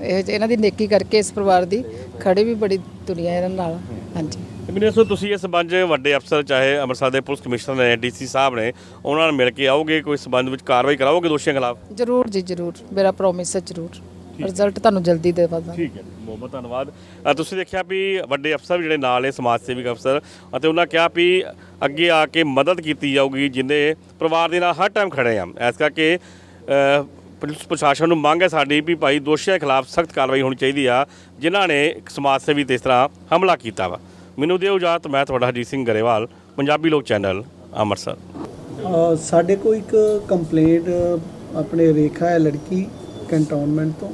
ਇਹ, ਇਹਨਾਂ ਦੀ ਨੇਕੀ ਕਰਕੇ ਇਸ ਪਰਿਵਾਰ ਦੀ ਖੜੇ ਵੀ ਬੜੀ ਦੁਨੀਆ ਇਹਨਾਂ ਨਾਲ। ਹਾਂਜੀ। ਤੇ ਮੈਨੂੰ ਦੱਸੋ ਤੁਸੀਂ ਇਸ ਸੰਬੰਧ 'ਚ ਵੱਡੇ ਅਫਸਰ ਚਾਹੇ ਅੰਮ੍ਰਿਤਸਰ ਦੇ ਪੁਲਿਸ ਕਮਿਸ਼ਨਰ ਨੇ ਡੀਸੀ ਸਾਹਿਬ ਨੇ ਉਹਨਾਂ ਨਾਲ ਮਿਲ ਕੇ ਆਓਗੇ ਕੋਈ ਸੰਬੰਧ ਵਿੱਚ ਕਾਰਵਾਈ ਕਰਾਓਗੇ ਦੋਸ਼ੀਆਂ ਖਿਲਾਫ? ਜਰੂਰ ਜੀ ਜਰੂਰ। ਮੇਰਾ ਪ੍ਰੋਮਿਸ ਹੈ ਜਰੂਰ। ਰਿਜ਼ਲਟ ਤੁਹਾਨੂੰ ਜਲਦੀ ਦੇਵਾਂਗਾ। ਠੀਕ ਹੈ ਬਹੁਤ ਬਹੁਤ ਧੰਨਵਾਦ। ਅ, ਤੁਸੀਂ ਦੇਖਿਆ ਵੀ ਵੱਡੇ ਅਫਸਰ ਵੀ ਜਿਹੜੇ ਨਾਲ ਨੇ ਸਮਾਜ ਸੇਵਿਕ ਅਫਸਰ ਅਤੇ ਉਹਨਾਂ ਕਿਹਾ ਵੀ ਅੱਗੇ ਆ ਕੇ ਮਦਦ ਕੀਤੀ ਜਾਊਗੀ ਜਿੰਨੇ ਪਰਿਵਾਰ ਦੇ ਨਾਲ ਹਰ ਟਾਈਮ ਖੜੇ ਆ। ਇਸ ਕਰਕੇ ਅ, ਪੁਲਿਸ ਪ੍ਰਸ਼ਾਸਨ ਨੂੰ ਮੰਗ ਹੈ ਸਾਡੀ ਵੀ ਭਾਈ ਦੋਸ਼ੀਆਂ ਖਿਲਾਫ ਸਖਤ ਕਾਰਵਾਈ ਹੋਣੀ ਚਾਹੀਦੀ ਆ ਜਿਨ੍ਹਾਂ ਨੇ ਇੱਕ ਸਮਾਜ ਸੇਵੀ ਤੇ ਇਸ ਤਰ੍ਹਾਂ ਹਮਲਾ ਕੀਤਾ ਵਾ। ਮੈਨੂੰ ਦਿਓ ਇਜਾਜ਼ਤ, ਮੈਂ ਤੁਹਾਡਾ ਹਰਜੀਤ ਸਿੰਘ ਗਰੇਵਾਲ, ਪੰਜਾਬੀ ਲੋਕ ਚੈਨਲ, ਅੰਮ੍ਰਿਤਸਰ। ਸਾਡੇ ਕੋਲ ਇੱਕ ਕੰਪਲੇਂਟ, ਆਪਣੇ ਰੇਖਾ ਹੈ, ਲੜਕੀ ਕੰਟੋਨਮੈਂਟ ਤੋਂ।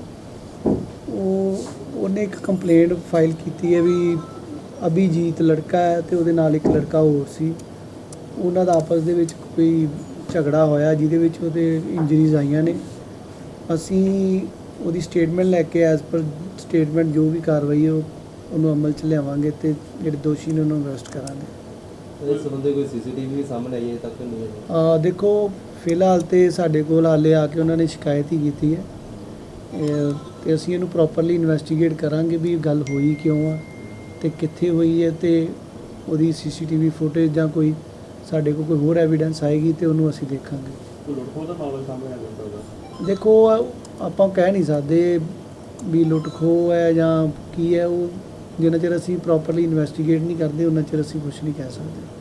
ਉਹ, ਉਹਨੇ ਇੱਕ ਕੰਪਲੇਂਟ ਫਾਈਲ ਕੀਤੀ ਹੈ ਵੀ ਅਭਿਜੀਤ ਲੜਕਾ ਹੈ ਤੇ ਉਹਦੇ ਨਾਲ ਇੱਕ ਲੜਕਾ ਹੋਰ ਸੀ। ਉਹਨਾਂ ਦਾ ਆਪਸ ਦੇ ਵਿੱਚ ਕੋਈ ਝਗੜਾ ਹੋਇਆ, ਜਿਹਦੇ ਵਿੱਚ ਉਹਦੇ ਇੰਜਰੀਜ਼ ਆਈਆਂ ਨੇ। ਅਸੀਂ ਉਹਦੀ ਸਟੇਟਮੈਂਟ ਲੈ ਕੇ ਐਜ਼ ਪਰ ਸਟੇਟਮੈਂਟ ਜੋ ਵੀ ਕਾਰਵਾਈ ਉਹ ਉਹਨੂੰ ਅਮਲ 'ਚ ਲਿਆਵਾਂਗੇ ਤੇ ਜਿਹੜੇ ਦੋਸ਼ੀ ਨੇ ਉਹਨਾਂ ਨੂੰ ਅਰੈਸਟ ਕਰਾਂਗੇ। ਇਸ ਸੰਬੰਧੀ ਕੋਈ ਸੀਸੀਟੀਵੀ ਵੀ ਸਾਹਮਣੇ ਆਈ ਹੈ ਤੱਕ ਨਹੀਂ ਹੈ ਅ, ਦੇਖੋ ਫਿਲਹਾਲ ਤੇ ਸਾਡੇ ਕੋਲ ਹਾਲੇ ਆ ਕੇ ਉਹਨਾਂ ਨੇ ਸ਼ਿਕਾਇਤ ਹੀ ਕੀਤੀ ਹੈ। ਇਹ ਤੇ ਅਸੀਂ ਇਹਨੂੰ ਪ੍ਰੋਪਰਲੀ ਇਨਵੈਸਟੀਗੇਟ ਕਰਾਂਗੇ ਵੀ ਇਹ ਗੱਲ ਹੋਈ ਕਿਉਂ ਆ ਤੇ ਕਿੱਥੇ ਹੋਈ ਹੈ ਤੇ ਉਹਦੀ ਸੀਸੀਟੀਵੀ ਫੁਟੇਜ ਜਾਂ ਕੋਈ ਸਾਡੇ ਕੋਲ ਕੋਈ ਹੋਰ ਐਵੀਡੈਂਸ ਆਏਗੀ ਤੇ ਉਹਨੂੰ ਅਸੀਂ ਦੇਖਾਂਗੇ। ਕੋਈ ਲੁੱਟਖੋ ਦਾ ਮਾਮਲਾ ਸਾਹਮਣੇ ਆ ਜਾਂਦਾ ਦੇਖੋ ਆਪਾਂ ਕਹਿ ਨਹੀਂ ਸਕਦੇ ਵੀ ਲੁੱਟ ਖੋਹ ਹੈ ਜਾਂ ਕੀ ਹੈ ਉਹ ਜਿੰਨਾ ਚਿਰ ਅਸੀਂ ਪ੍ਰੋਪਰਲੀ ਇਨਵੈਸਟੀਗੇਟ ਨਹੀਂ ਕਰਦੇ ਉਹਨਾਂ ਚਿਰ ਅਸੀਂ ਕੁਝ ਨਹੀਂ ਕਹਿ ਸਕਦੇ।